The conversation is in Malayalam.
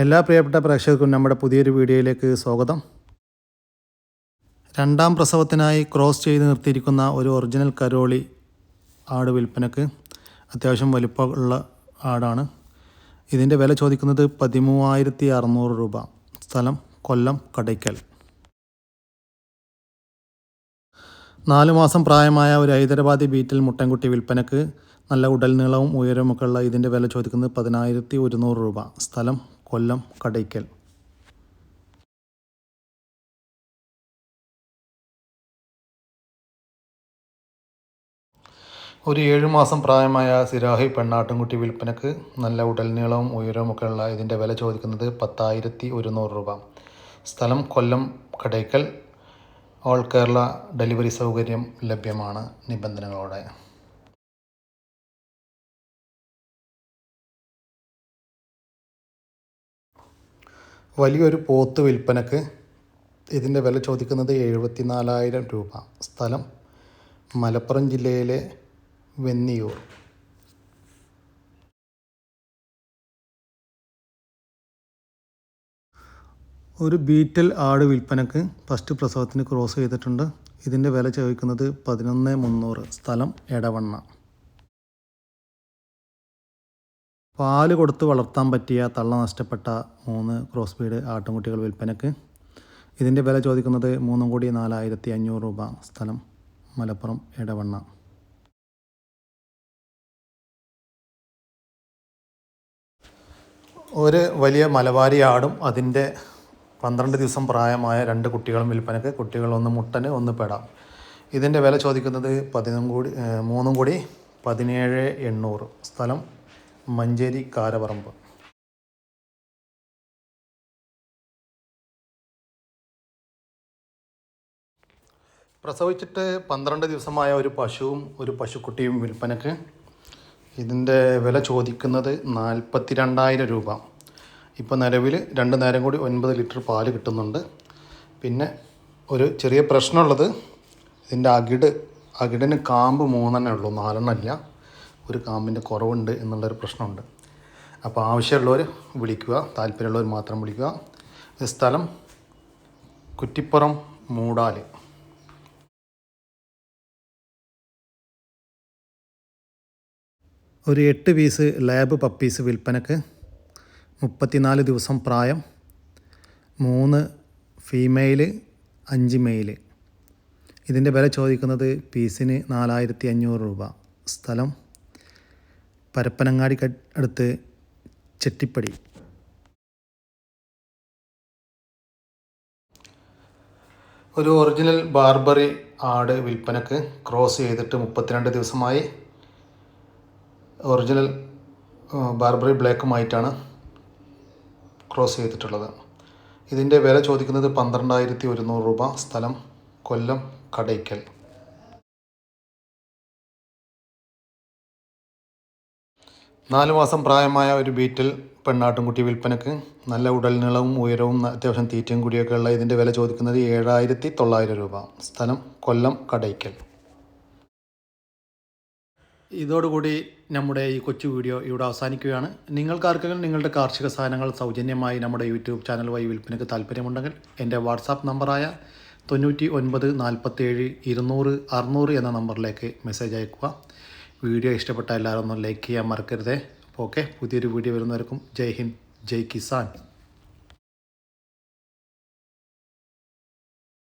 എല്ലാ പ്രിയപ്പെട്ട പ്രേക്ഷകർക്കും നമ്മുടെ പുതിയൊരു വീഡിയോയിലേക്ക് സ്വാഗതം. രണ്ടാം പ്രസവത്തിനായി ക്രോസ് ചെയ്ത് നിർത്തിയിരിക്കുന്ന ഒരു ഒറിജിനൽ കരോളി ആട് വിൽപ്പനക്ക് അത്യാവശ്യം വലിപ്പമുള്ള ആടാണ്. ഇതിന്റെ വില ചോദിക്കുന്നത് പതിമൂവായിരത്തി അറുന്നൂറ് രൂപ. സ്ഥലം കൊല്ലം കടയ്ക്കൽ. നാല് മാസം പ്രായമായ ഒരു ഹൈദരാബാദി ബീറ്റിൽ മുട്ടൻകുട്ടി വിൽപ്പനക്ക് നല്ല ഉടൽ നീളവും ഉയരമൊക്കെ ഉള്ള ഇതിന്റെ വില ചോദിക്കുന്നത് പതിനായിരത്തി ഒരുന്നൂറ് രൂപ. സ്ഥലം കൊല്ലം കടയ്ക്കൽ ഒരു ഏഴ് മാസം പ്രായമായ സിരാഹി പെണ്ണാട്ടുംകുട്ടി വിൽപ്പനക്ക് നല്ല ഉടൽ നീളവും ഉയരവുമൊക്കെ ഇതിന്റെ വില ചോദിക്കുന്നത് പത്തായിരത്തി ഒരുന്നൂറ് രൂപ. സ്ഥലം കൊല്ലം കടയ്ക്കൽ. ഓൾ കേരള ഡെലിവറി സൗകര്യം ലഭ്യമാണ് നിബന്ധനകളോടെ. വലിയൊരു പോത്ത് വിൽപ്പനക്ക് ഇതിന്റെ വില ചോദിക്കുന്നത് എഴുപത്തി നാലായിരം രൂപ. സ്ഥലം മലപ്പുറം ജില്ലയിലെ വെന്നിയൂർ. ഒരു ബീറ്റൽ ആട് വിൽപ്പനക്ക് ഫസ്റ്റ് പ്രസവത്തിന് ക്രോസ് ചെയ്തിട്ടുണ്ട്. ഇതിന്റെ വില ചോദിക്കുന്നത് പതിനൊന്ന് മുന്നൂറ്. സ്ഥലം എടവണ്ണ. പാൽ കൊടുത്ത് വളർത്താൻ പറ്റിയ തള്ള നഷ്ടപ്പെട്ട മൂന്ന് ക്രോസ് ബീഡ് ആട്ടുംകുട്ടികൾ വിൽപ്പനക്ക്. ഇതിന്റെ വില ചോദിക്കുന്നത് മൂന്നും കോടി നാലായിരത്തി അഞ്ഞൂറ് രൂപ. സ്ഥലം മലപ്പുറം എടവണ്ണ. ഒരു വലിയ മലബാരി ആടും അതിന്റെ പന്ത്രണ്ട് ദിവസം പ്രായമായ രണ്ട് കുട്ടികളും വിൽപ്പനക്ക്. കുട്ടികൾ ഒന്ന് മുട്ടന് ഒന്ന് പെടാം. ഇതിന്റെ വില ചോദിക്കുന്നത് പതിനും കൂടി മൂന്നും കൂടി പതിനേഴ് എണ്ണൂറ്. സ്ഥലം മഞ്ചേരി കാരപറമ്പ് പ്രസവിച്ചിട്ട് പന്ത്രണ്ട് ദിവസമായ ഒരു പശുവും ഒരു പശുക്കുട്ടിയും വിൽപ്പനക്ക്. ഇതിന്റെ വില ചോദിക്കുന്നത് നാൽപ്പത്തി രണ്ടായിരം രൂപ. ഇപ്പോൾ നിലവിൽ രണ്ട് നേരം കൂടി ഒൻപത് ലിറ്റർ പാൽ കിട്ടുന്നുണ്ട്. പിന്നെ ഒരു ചെറിയ പ്രശ്നമുള്ളത് ഇതിന്റെ അകിട് അകിടിന് കാമ്പ് മൂന്നെണ്ണേ ഉള്ളൂ നാലെണ്ണം ഇല്ല. ഒരു കാമ്പിന്റെ കുറവുണ്ട് എന്നുള്ളൊരു പ്രശ്നമുണ്ട്. അപ്പോൾ ആവശ്യമുള്ളവർ വിളിക്കുക താല്പര്യമുള്ളവർ മാത്രം വിളിക്കുക. സ്ഥലം കുറ്റിപ്പുറം മൂടാൽ. ഒരു എട്ട് പീസ് ലാബ് പപ്പീസ് വിൽപ്പനക്ക് മുപ്പത്തിനാല് ദിവസം പ്രായം മൂന്ന് ഫീമെയിൽ അഞ്ച് മെയിൽ ഇതിന്റെ വില ചോദിക്കുന്നത് പീസിന് നാലായിരത്തി അഞ്ഞൂറ് രൂപ. സ്ഥലം പരപ്പനങ്ങാടി അടുത്ത് ചെട്ടിപ്പടി. ഒരു ഒറിജിനൽ ബാർബറി ആട് വിൽപ്പനക്ക് ക്രോസ് ചെയ്തിട്ട് മുപ്പത്തിരണ്ട് ദിവസമായി ഒറിജിനൽ ബാർബറി ബ്ലാക്കുമായിട്ടാണ് ക്രോസ് ചെയ്തിട്ടുള്ളത്. ഇതിന്റെ വില ചോദിക്കുന്നത് പന്ത്രണ്ടായിരത്തി ഒരുന്നൂറ് രൂപ സ്ഥലം കൊല്ലം കടയ്ക്കൽ. നാല് മാസം പ്രായമായ ഒരു ബീറ്റിൽ പെണ്ണാട്ടുംകുട്ടി വിൽപ്പനക്ക് നല്ല ഉടൽ നീളവും ഉയരവും അത്യാവശ്യം തീറ്റയും കൂടിയൊക്കെ ഉള്ള ഇതിന്റെ വില ചോദിക്കുന്നത് ഏഴായിരത്തി തൊള്ളായിരം രൂപ. സ്ഥലം കൊല്ലം കടയ്ക്കൽ. ഇതോടുകൂടി നമ്മുടെ ഈ കൊച്ചു വീഡിയോ ഇവിടെ അവസാനിക്കുകയാണ്. നിങ്ങൾക്കാർക്കെങ്കിലും നിങ്ങളുടെ കാർഷിക സാധനങ്ങൾ സൗജന്യമായി നമ്മുടെ യൂട്യൂബ് ചാനൽ വഴി വിൽപ്പനയ്ക്ക് താല്പര്യമുണ്ടെങ്കിൽ എന്റെ വാട്സാപ്പ് നമ്പറായ തൊണ്ണൂറ്റി ഒൻപത് നാൽപ്പത്തേഴ് ഇരുന്നൂറ് അറുന്നൂറ് എന്ന നമ്പറിലേക്ക് മെസ്സേജ് അയക്കുക. വീഡിയോ ഇഷ്ടപ്പെട്ട എല്ലാവരും ഒന്ന് ലൈക്ക് ചെയ്യാൻ മറക്കരുതേ. അപ്പോൾ ഓക്കെ പുതിയൊരു വീഡിയോ വരുന്നവർക്കും ജയ് ഹിന്ദ് ജയ് കിസാൻ.